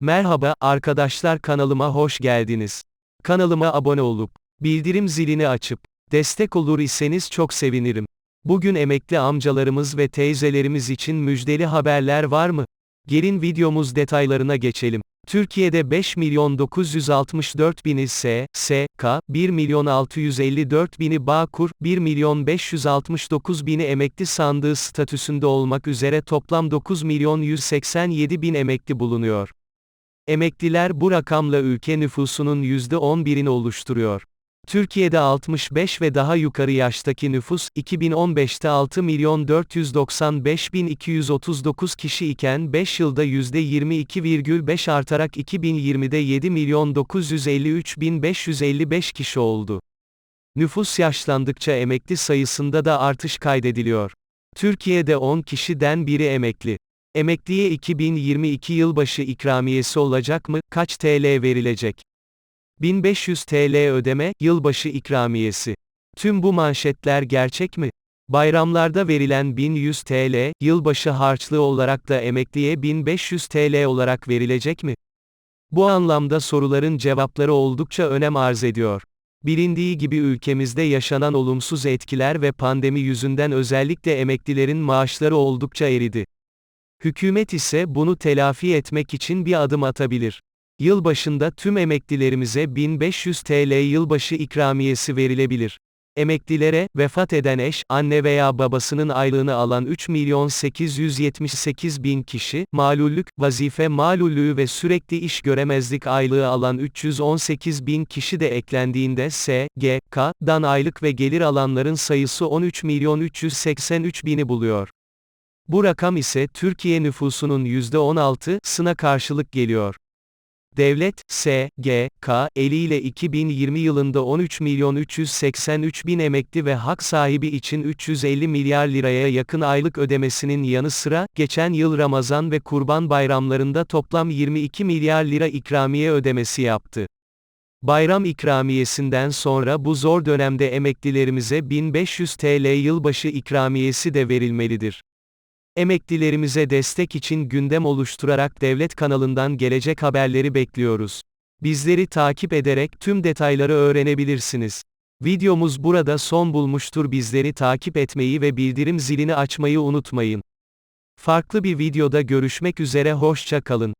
Merhaba, arkadaşlar kanalıma hoş geldiniz. Kanalıma abone olup, bildirim zilini açıp, destek olur iseniz çok sevinirim. Bugün emekli amcalarımız ve teyzelerimiz için müjdeli haberler var mı? Gelin videomuz detaylarına geçelim. Türkiye'de 5 milyon 964 bini S, S, K, 1 milyon 654 bini Bağkur, 1 milyon 569 bini emekli sandığı statüsünde olmak üzere toplam 9 milyon 187 bin emekli bulunuyor. Emekliler bu rakamla ülke nüfusunun %11'ini oluşturuyor. Türkiye'de 65 ve daha yukarı yaştaki nüfus, 2015'te 6 milyon 495 bin 239 kişi iken 5 yılda %22,5 artarak 2020'de 7 milyon 953 bin 555 kişi oldu. Nüfus yaşlandıkça emekli sayısında da artış kaydediliyor. Türkiye'de 10 kişiden biri emekli. Emekliye 2022 yılbaşı ikramiyesi olacak mı? Kaç TL verilecek? 1500 TL ödeme, yılbaşı ikramiyesi. Tüm bu manşetler gerçek mi? Bayramlarda verilen 1100 TL, yılbaşı harçlığı olarak da emekliye 1500 TL olarak verilecek mi? Bu anlamda soruların cevapları oldukça önem arz ediyor. Bilindiği gibi ülkemizde yaşanan olumsuz etkiler ve pandemi yüzünden özellikle emeklilerin maaşları oldukça eridi. Hükümet ise bunu telafi etmek için bir adım atabilir. Yılbaşında tüm emeklilerimize 1500 TL yılbaşı ikramiyesi verilebilir. Emeklilere, vefat eden eş, anne veya babasının aylığını alan 3 milyon 878 bin kişi, malullük, vazife malullüğü ve sürekli iş göremezlik aylığı alan 318 bin kişi de eklendiğinde S, G, K, dan aylık ve gelir alanların sayısı 13 milyon 383 bini buluyor. Bu rakam ise Türkiye nüfusunun %16'sına karşılık geliyor. Devlet, S, G, K, eliyle 2020 yılında 13 milyon 383 bin emekli ve hak sahibi için 350 milyar liraya yakın aylık ödemesinin yanı sıra, geçen yıl Ramazan ve Kurban bayramlarında toplam 22 milyar lira ikramiye ödemesi yaptı. Bayram ikramiyesinden sonra bu zor dönemde emeklilerimize 1500 TL yılbaşı ikramiyesi de verilmelidir. Emeklilerimize destek için gündem oluşturarak devlet kanalından gelecek haberleri bekliyoruz. Bizleri takip ederek tüm detayları öğrenebilirsiniz. Videomuz burada son bulmuştur. Bizleri takip etmeyi ve bildirim zilini açmayı unutmayın. Farklı bir videoda görüşmek üzere hoşça kalın.